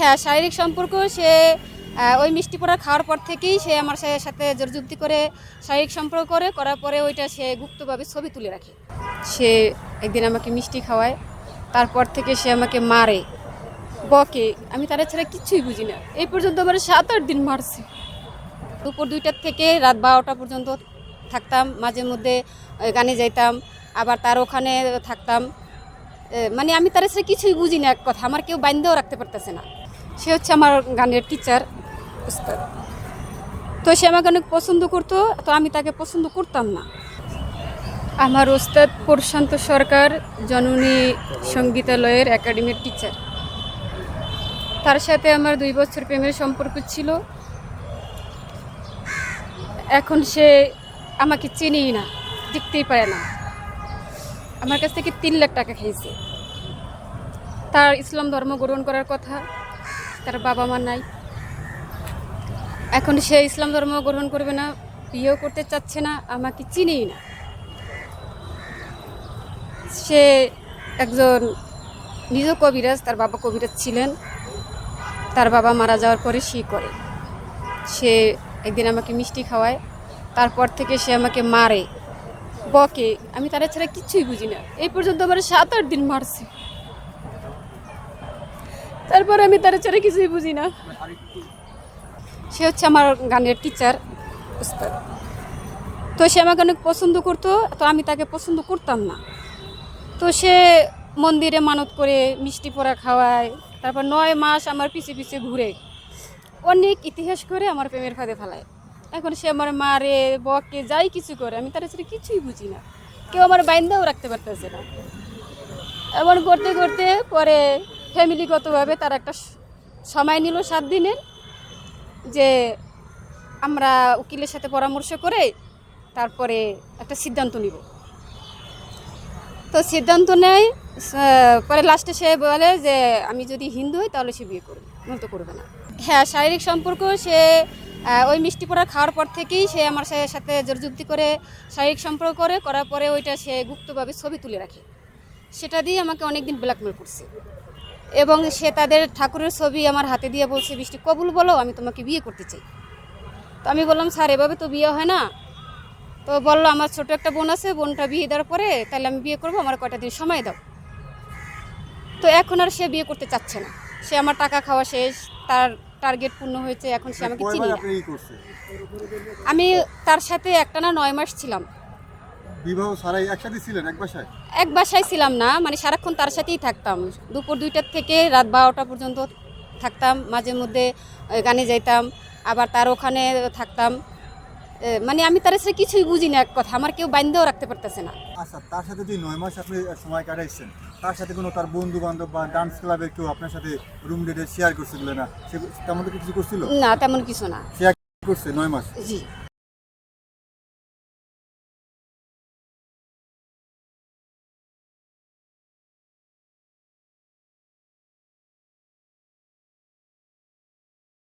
হ্যাঁ শারীরিক সম্পর্ক, সে ওই মিষ্টি পোড়া খাওয়ার পর থেকেই সে আমার সাথে জোরযুক্তি করে শারীরিক সম্পর্ক করে, করার পরে ওইটা সে গুপ্তভাবে ছবি তুলে রাখে। সে একদিন আমাকে মিষ্টি খাওয়ায়, তারপর থেকে সে আমাকে মারে, বকে। আমি তারা ছাড়া কিছুই বুঝি না। এই পর্যন্ত আমার সাত আট দিন মারছে। দুপুর দুইটার থেকে রাত বারোটা পর্যন্ত থাকতাম, মাঝে মধ্যে গানে যাইতাম, আবার তার ওখানে থাকতাম। মানে আমি তার সাথে কিছুই বুঝি না এক কথা। আমার কেউ বাইন্দেও রাখতে পারতেছে না। সে হচ্ছে আমার গানের টিচার উস্তাদ। তো সে আমাকে অনেক পছন্দ করতো, তো আমি তাকে পছন্দ করতাম না। আমার ওস্তাদ প্রশান্ত সরকার জননী সঙ্গীতালয়ের একাডেমির টিচার তার সাথে আমার দুই বছর প্রেমের সম্পর্ক ছিল। এখন সে আমাকে চেনেই না, দেখতেই পারে না। আমার কাছ থেকে তিন লাখ টাকা খেয়েছে। তার ইসলাম ধর্ম গ্রহণ করার কথা তার বাবা মা নাই। এখন সে ইসলাম ধর্ম গ্রহণ করবে না, বিয়েও করতে চাচ্ছে না, আমাকে চিনেই না। সে একজন নিজ কবিরাজ, তার বাবা কবিরাজ ছিলেন। তার বাবা মারা যাওয়ার পরে সে করে। সে একদিন আমাকে মিষ্টি খাওয়ায়, তারপর থেকে সে আমাকে মারে, বকে। আমি তারা ছাড়া কিছুই বুঝি না। এই পর্যন্ত আমার সাত আট দিন মারছে। তারপর আমি তার ছাড়া কিছুই বুঝি না। সে হচ্ছে আমার গানের টিচার তো সে আমাকে অনেক পছন্দ করতো, তো আমি তাকে পছন্দ করতাম না। তো সে মন্দিরে মানত করে মিষ্টি পোড়া খাওয়ায়, তারপর নয় মাস আমার পিছে পিছে ঘুরে অনেক ইতিহাস করে আমার প্রেমের ফাঁদে ফেলায়। এখন সে আমার মারে, বকে, যাই কিছু করে, আমি তার সাথে কিছুই বুঝি না। কেউ আমার বাইন্দাও রাখতে পারতেছে না। এমন করতে করতে পরে ফ্যামিলিগতভাবে তার একটা সময় নিল সাত দিনের যে আমরা উকিলের সাথে পরামর্শ করে তারপরে একটা সিদ্ধান্ত নিব। তো সিদ্ধান্ত নেয় পরে লাস্টে সে বলে যে, আমি যদি হিন্দু হই তাহলে সে বিয়ে করবে নয়তো করবে না। হ্যাঁ শারীরিক সম্পর্ক, সে ওই মিষ্টি পোড়া খাওয়ার পর থেকেই সে আমার সাথে জোরযুক্তি করে শারীরিক সম্পর্ক করে, করার পরে ওইটা সে গুপ্তভাবে ছবি তুলে রাখে। সেটা দিয়ে আমাকে অনেকদিন ব্ল্যাকমেল করছে। এবং সে তাদের ঠাকুরের ছবি আমার হাতে দিয়ে বলছে বৃষ্টি কবুল বলো আমি তোমাকে বিয়ে করতে চাই। তো আমি বললাম স্যার এভাবে তো বিয়ে হয় না। তো বলল আমার ছোট একটা বোন আছে বোনটা বিয়ে দেওয়ার পরে তাহলে আমি বিয়ে করব আমার কয়টা দিন সময় দাও। তো এখন আর সে বিয়ে করতে চাচ্ছে না। সে আমার টাকা খাওয়া শেষ তার টার্গেট পূর্ণ হয়েছে এখন সে আমাকে চিনি না। আমি তার সাথে একটা না নয় মাস ছিলাম। বিবাহ ছাড়াই একসাথে ছিলেন এক বাসায়? এক বাসায় ছিলাম না মানে সারাক্ষণ তার সাথেই থাকতাম। দুপুর দুইটার থেকে রাত বারোটা পর্যন্ত থাকতাম মাঝে মধ্যে গানে যাইতাম আবার তার ওখানে থাকতাম। মানে আমি তার সাথে কিছুই বুঝি না এক কথা আমার কেউ বাইন্দেও রাখতে পারতেছে না। আচ্ছা তার সাথে যে নয় মাস আপনি সময় কাটাইছেন তার সাথে কোনো তার বন্ধু বান্ধব বা ডান্স ক্লাবে কেউ আপনার সাথে রুম ডেটে শেয়ার করছিল না? সে তেমন কিছু করছিল? না তেমন কিছু না। শেয়ার করছে নয় মাস? জি।